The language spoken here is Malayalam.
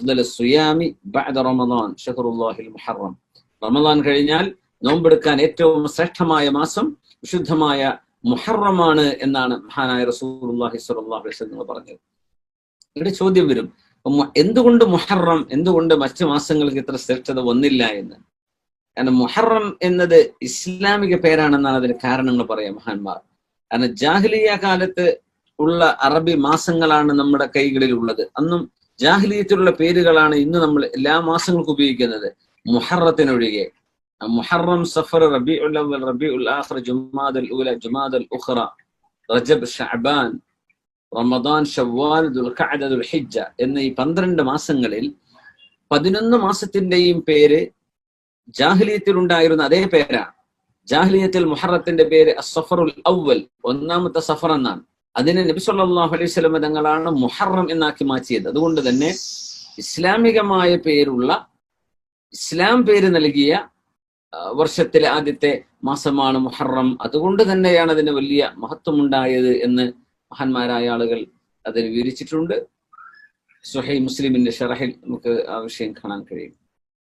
അഫ്ദൽ സുയാമി ബഅദ റമദാൻ ഷഹറുല്ലാഹിൽ മുഹറം റമദാൻ കഴിഞ്ഞാൽ നോമ്പെടുക്കാൻ ഏറ്റവും ശ്രേഷ്ഠമായ മാസം വിശുദ്ധമായ മുഹറമാണ് എന്നാണ് മഹാനായ റസൂലുള്ളാഹി സ്വല്ലല്ലാഹു അലൈഹി വസല്ലം പറഞ്ഞത്. ഇവിടെ ചോദ്യം വരും എന്തുകൊണ്ട് മുഹറം എന്തുകൊണ്ട് മറ്റു മാസങ്ങൾക്ക് ഇത്ര ശ്രേഷ്ഠത വന്നില്ല എന്ന്? കാരണം മുഹറം എന്നത് ഇസ്ലാമിക പേരാണെന്നാണ് അതിന് കാരണങ്ങൾ പറയാം മഹാന്മാർ. കാരണം ജാഹ്ലിയ കാലത്ത് ഉള്ള അറബി മാസങ്ങളാണ് നമ്മുടെ കൈകളിൽ ഉള്ളത് അന്നും ജാഹ്ലിയത്തിലുള്ള പേരുകളാണ് ഇന്ന് നമ്മൾ എല്ലാ മാസങ്ങൾക്കും ഉപയോഗിക്കുന്നത്. മുഹറത്തിനൊഴികെ മുഹറം സഫർ റബി ഉൽ റബി ഉൽ ആഖർ ജുമാദൽ ഉല ജുമാദൽ ഉഖ്റ റജബ് ഷഅബാൻ റമദാൻ ഷവ്വാൽ ദുൽഖഅദ ദുൽഹിജ്ജ എന്ന ഈ പന്ത്രണ്ട് മാസങ്ങളിൽ പതിനൊന്ന് മാസത്തിന്റെയും പേര് ജാഹ്ലിയത്തിൽ ഉണ്ടായിരുന്ന അതേ പേരാണ്. ജാഹ്ലിയത്തിൽ മുഹറത്തിന്റെ പേര് അസഫറുൽ അവൽ ഒന്നാമത്തെ സഫർ എന്നാണ്. അതിനെ നബി സല്ലാഹു അലൈഹി സ്വലമ തങ്ങളാണ് മുഹറം എന്നാക്കി മാറ്റിയത്. അതുകൊണ്ട് തന്നെ ഇസ്ലാമികമായ പേരുള്ള ഇസ്ലാം പേര് നൽകിയ വർഷത്തിലെ ആദ്യത്തെ മാസമാണ് മുഹറം. അതുകൊണ്ട് തന്നെയാണ് അതിന് വലിയ മഹത്വമുണ്ടായത് എന്ന് മഹാന്മാരായ ആളുകൾ അതിന് വിവരിച്ചിട്ടുണ്ട്. സുഹൈ മുസ്ലിമിന്റെ ഷറഹിൽ നമുക്ക് ആ വിഷയം കാണാൻ കഴിയും.